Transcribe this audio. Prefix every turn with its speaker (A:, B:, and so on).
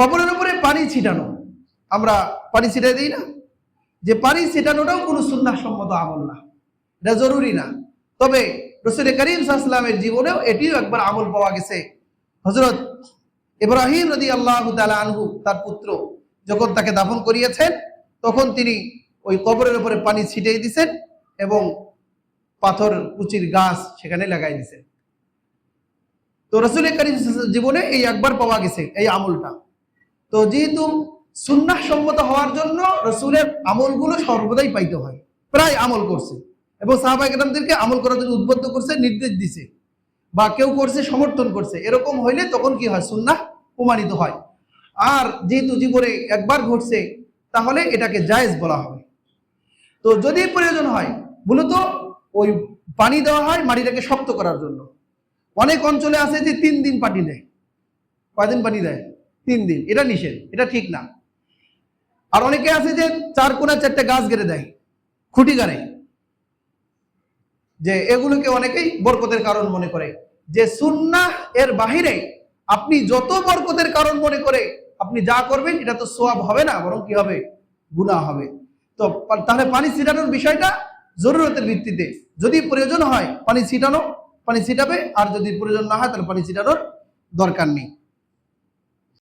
A: কবরের উপরে পানি ছিটানো। আমরা পানি ছিটাই দিই না? যে পানি ছিটানোটাও কোনো সম্মত আমল না। এটা জরুরি না। তবে রসুল করিম সাল্লামের জীবনেও এটিও একবার আমল পাওয়া গেছে। হজরত ইব্রাহিম রদি আল্লাহ আনহু, তার পুত্র, যখন তাকে দাফন করিয়েছেন, তখন তিনি ওই কবরের উপরে পানি ছিটিয়ে দিছেন এবং পাথর, কুচির গাছ সেখানে লাগাই দিছেন তো রসুল করিম জীবনে এই একবার পাওয়া গেছে, এই আমলটা। তো যেহেতু সুন্নাহ সম্মত হওয়ার জন্য রসুলের আমলগুলো সর্বদাই পাইতে হয়। প্রায় আমল করছে। এবং সাহাবাহিকরামদেরকে আমল করার জন্য উদ্বুদ্ধ করছে, নির্দেশ দিছে। বা কেউ করছে, সমর্থন করছে। এরকম হইলে তখন কি হয়? সুন্নাহ প্রমাণিত হয়। আর যেহেতু জীবনে একবার ঘটছে, তাহলে এটাকে জায়েজ বলা হবে। তো যদি প্রয়োজন হয়, মূলত ওই পানি দেওয়া হয় মাটিটাকে শক্ত করার জন্য। অনেক অঞ্চলে আছে যে তিন দিন পানি দেয়। কয়দিন পানি দেয়? তিন দিন। এটা নিষেধ, এটা ঠিক না। আর অনেকে আছে যে চার কোনা চারটে গাছ গেড়ে দেয়, খুঁটি গাড়ে। যে এগুলোকে অনেকেই বরকতের কারণ মনে করে। যে সুন্নাহ এর বাহিরে আপনি যত বরকতের কারণ মনে করে, আপনি যা করবেন, এটা তো সোয়াব হবে না, বরং কি হবে? গুনাহ হবে। তো তাহলে পানি ছিটানোর বিষয়টা জরুরতের ভিত্তিতে। যদি প্রয়োজন হয়, পানি ছিটানো, পানি ছিটাবে, আর যদি প্রয়োজন না হয়, তাহলে পানি ছিটানোর দরকার নেই।